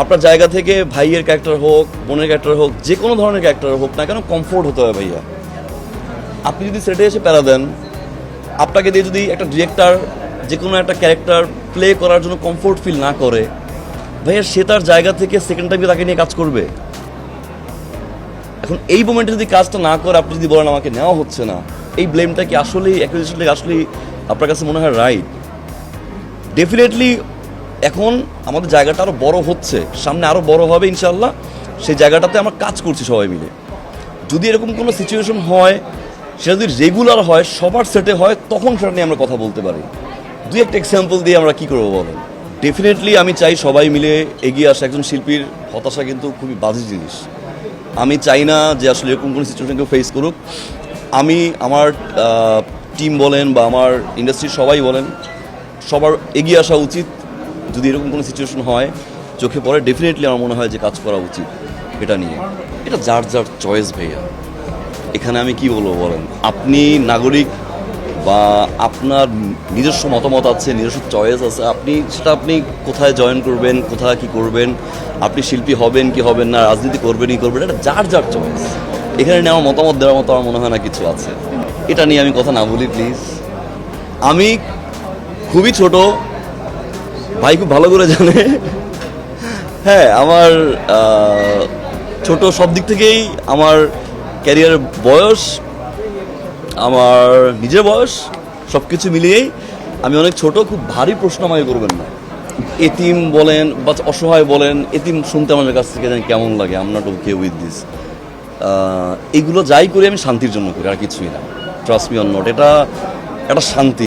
আপনার জায়গা থেকে ভাইয়ের ক্যারেক্টার হোক, বোনের ক্যারেক্টার হোক, যে কোনো ধরনের ক্যারেক্টার হোক না কেন কমফোর্ট হতে হবে ভাইয়া। আপনি যদি সেটে এসে প্যারা দেন, আপনাকে দিয়ে যদি একটা ডিরেক্টর যে কোনো একটা ক্যারেক্টার প্লে করার জন্য কমফোর্ট ফিল না করে, ভাইয়া সে তার জায়গা থেকে সেকেন্ড টাইমে তাকে নিয়ে কাজ করবে। এখন এই মোমেন্টে যদি কাজটা না করে, আপনি যদি বলেন আমাকে নেওয়া হচ্ছে না, এই ব্লেমটা কি আসলেই অ্যাকুইজিশনটা আসলেই আপনার কাছে মনে হয় রাইট ডেফিনেটলি এখন আমাদের জায়গাটা আরও বড় হচ্ছে, সামনে আরও বড় হবে ইনশাল্লাহ সেই জায়গাটাতে আমরা কাজ করছি সবাই মিলে। যদি এরকম কোনো সিচুয়েশন হয়, সেটা যদি রেগুলার হয়, সবার সেটে হয়, তখন সেটা নিয়ে আমরা কথা বলতে পারি। দুই একটা এক্সাম্পল দিয়ে আমরা কি করব বলেন? ডেফিনেটলি আমি চাই সবাই মিলে এগিয়ে আসা একজন শিল্পীর হতাশা কিন্তু খুবই বাজে জিনিস। আমি চাই না যে আসলে এরকম কোনো সিচুয়েশন কেউ ফেস করুক। আমি আমার টিম বলেন বা আমার ইন্ডাস্ট্রির সবাই বলেন, সবার এগিয়ে আসা উচিত। যদি এরকম কোনো সিচুয়েশন হয়, চোখে পড়ে ডেফিনেটলি আমার মনে হয় যে কাজ করা উচিত এটা নিয়ে। এটা যার যার চয়েস ভাইয়া। এখানে আমি কি বলব বলেন? আপনি নাগরিক বা আপনার নিজস্ব মতামত আছে, নিজস্ব চয়েস আছে, আপনি সেটা আপনি কোথায় জয়েন করবেন, কোথায় কি করবেন, আপনি শিল্পী হবেন কি হবেন না, রাজনীতি করবেন, কি করবেন, এটা যার যার চয়েস এখানে আমার মতামত দেওয়ার মতো আমার মনে হয় না কিছু আছে। এটা নিয়ে আমি কথা না বলি প্লিজ আমি খুবই ছোট ভাই খুব ভালো করে জানে। হ্যাঁ আমার ছোট সব দিক থেকেই আমার ক্যারিয়ার বয়স, আমার নিজের বয়স সব কিছু মিলিয়েই আমি অনেক ছোট, খুব ভারী প্রশ্ন আমাকে করবেন না। এতিম বলেন, বা অসহায় বলেন, এতিম শুনতে আমাদের কাছ থেকে জানি কেমন লাগে I'm not okay with this এগুলো যাই করি আমি শান্তির জন্য করি, আর কিছুই না। ট্রাস্ট মি অন নট এটা একটা শান্তি।